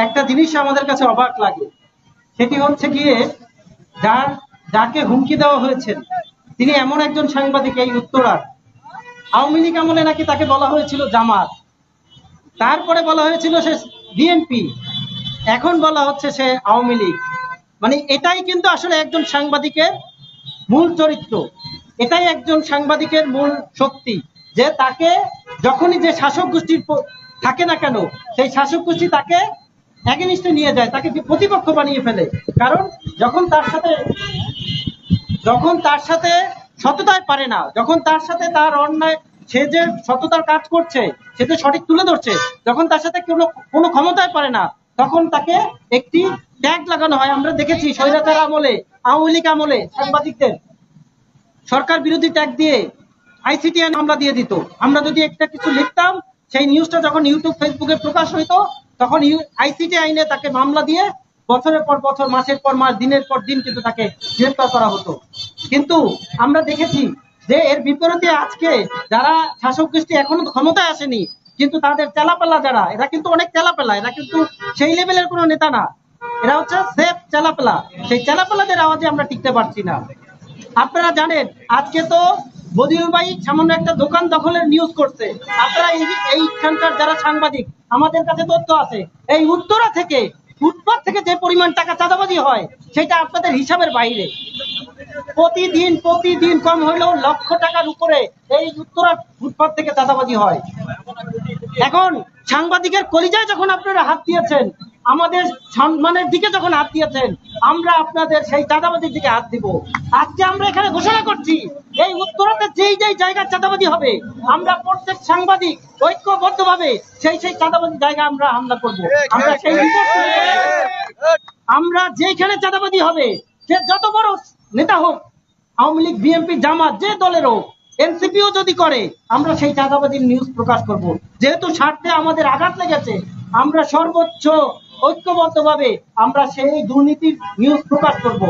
একটা জিনিস আমাদের কাছে অবাক লাগে। সেটি হচ্ছে গিয়ে যার, যাকে হুমকি দেওয়া হয়েছে, তিনি এমন একজন সাংবাদিক, এই উত্তরার। আওয়ামী লীগ আমলে নাকি তাকে বলা হয়েছিল জামাত। তারপরে বলা হয়েছিল সে বিএনপি। এখন বলা হচ্ছে সে আওয়ামী লীগ। মানে এটাই কিন্তু আসলে একজন সাংবাদিকের মূল চরিত্র। এটাই একজন সাংবাদিকের মূল শক্তি। যে তাকে যখনই যে শাসক গোষ্ঠীর থাকে না কেন, সেই শাসক গোষ্ঠী তাকে এগেনিস্টে নিয়ে যায়, তাকে প্রতিপক্ষ বানিয়ে ফেলে। কারণ যখন তার সাথে যখন তার সাথে সততায় পারে না, যখন তার সাথে তার অন্যায় সে যে সততার কাজ করছে, সে যে সঠিক তুলে ধরছে, যখন তার সাথে কোনো কোনো ক্ষমতায় পারে না, তখন তাকে একটি ট্যাগ লাগানো হয়। আমরা দেখেছি স্বৈরাচার আমলে, আওয়ামী লীগ আমলে সাংবাদিকদের। সরকার বিরোধী ট্যাগ দিয়ে আইসিটি মামলা দিয়ে দিত। আমরা যদি একটা কিছু লিখতাম, সেই নিউজটা যখন ইউটিউব, ফেসবুকে প্রকাশ হইতো তখন আইসিটি আইনে তাকে মামলা দিয়ে বছরের পর বছর, মাসের পর মাস, দিনের পর দিন কিন্তু তাকে গ্রেফতার করা হতো। কিন্তু আমরা দেখেছি যে এর বিপরীতে আজকে যারা শাসক গোষ্ঠী এখনও ক্ষমতায় আসেনি, কিন্তু তাদের চেলাপেলা যারা, এরা কিন্তু অনেক চেলাপেলা, এরা কিন্তু সেই লেভেলের কোনো নেতা না। এরা হচ্ছে সেফ চেলাপেলা। সেই চেলাপেলাদের আওয়াজে আমরা টিকতে পারছি না। আপনারা জানেন, আজকে তো বদিউল সামান্য একটা দোকান দখলের নিউজ করছে। আপনারা এই- এইখানকার যারা সাংবাদিক, আমাদের কাছে তথ্য আছে। এই উত্তরা থেকে ফুটপাত থেকে যে পরিমাণ টাকা চাঁদাবাজি হয়, সেটা আপনাদের হিসাবের বাইরে। প্রতিদিন প্রতিদিন কম হইলেও লক্ষ টাকার উপরে এই উত্তরা ফুটপাত থেকে চাঁদাবাজি হয়। এখন সাংবাদিকের কলিজায় যখন আপনারা হাত দিয়েছেন, আমাদের সম্মানের দিকে যখন হাত দিয়েছেন, আমরা আপনাদের সেই চাঁদাবাজির দিকে হাত দিব। আজকে আমরা এখানে ঘোষণা করছি এই উত্তরাতে যেই যেই জায়গার চাঁদাবাজি হবে আমরা প্রত্যেক সাংবাদিক ঐক্যবদ্ধভাবে সেই সেই চাঁদাবাজি জায়গা আমরা হামলা করব। আমরা সেই। আমরা যেখানে চাঁদাবাজি হবে সে যত বড় নেতা হোক আওয়ামী লীগ বিএনপি জামাত যে দলের হোক এনসিপিও যদি করে আমরা সেই চাঁদাবাজির নিউজ প্রকাশ করব। যেহেতু স্বার্থে আমাদের আঘাত লেগেছে আমরা সর্বোচ্চ ঐক্যবদ্ধভাবে আমরা সেই দুর্নীতির নিউজ প্রকাশ করব।